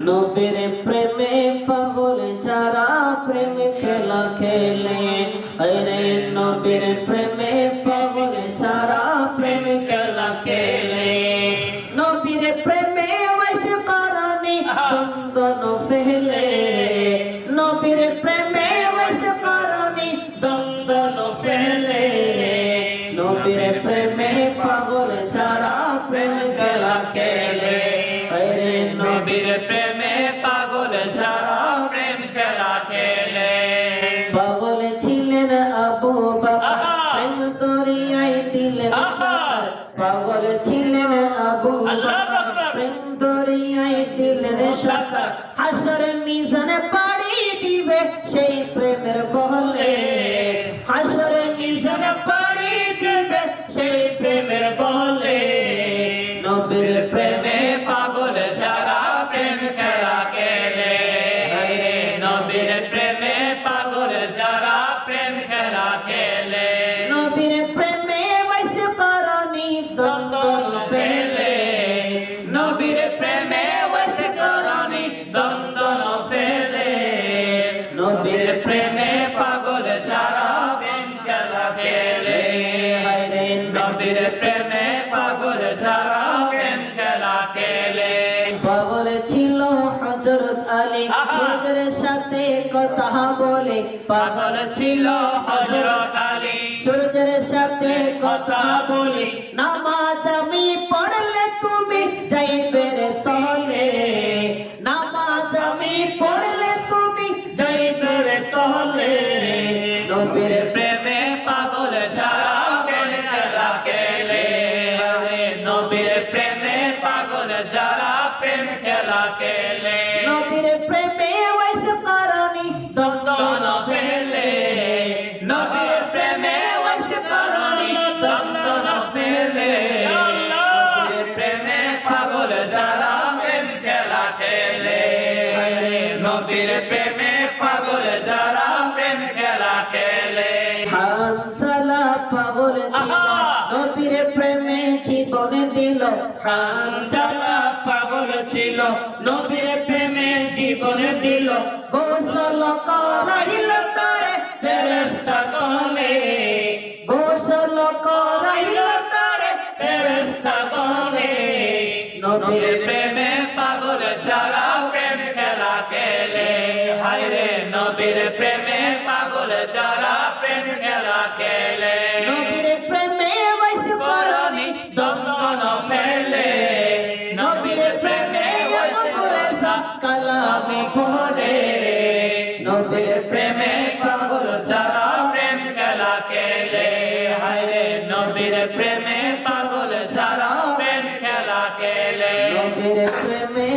নবীর প্রেমে পাগল যারা প্রেম খেলা খেলে। আরে নবীর প্রেমে পাগল যারা প্রেম খেলা খেলে। নবীর প্রেমে ওয়াস করনি দন্দন ফেলে। নবীর প্রেমে পাগল ছিলেন আবু প্রেম দরিয়ায় দিলেন সাঁতার হাসরে মিজানে পাড়ি দিবে সেই প্রেমের বহলে। হাসর মিজান পাড়ি দিবে সেই প্রেমের বহলে। নবীর প্রেমে নবীর প্রেমে পাগল যারা প্রেম খেলা খেলে। পাগল ছিল হজরত আলী! সূর্যের সাথে কথা বলে। পাগল ছিল হজরত আলী সূর্যের সাথে কথা বলে। নামাজ যারা প্রেম খেলা খেলে। নবীর প্রেমে ওয়াইস করনি দন্দন ফেলে নবীর প্রেমে ওয়াস করনি দন্দন ফেলে নবীর প্রেমে পাগল যারা প্রেম খেলা খেলে। নবীর প্রেমে পাগল ছিল! নবীর প্রেমে জীবন দিল হানসালা পাগল ছিল। নবীর প্রেমে জীবন দিল গোসল করাইল তারে ফেরেশতা তলে গোসল করাইল তারে ফেরেশতা তলে নবীর প্রেমে পাগল যারা প্রেম খেলা খেলে, হায়রে নবীর প্রেমে পাগল যারা প্রেম খেলা খেলে। নবীর প্রেমে ওয়াইস করনি দন্দন ফেলে। নবীর প্রেমে ওয়াসা কালামি পড়ে নবীর প্রেমে পাগল যারা প্রেম খেলা খেলে। হায়রে নবীর প্রেমে পাগল যারা প্রেম খেলা খেলে। নবীর প্রেমে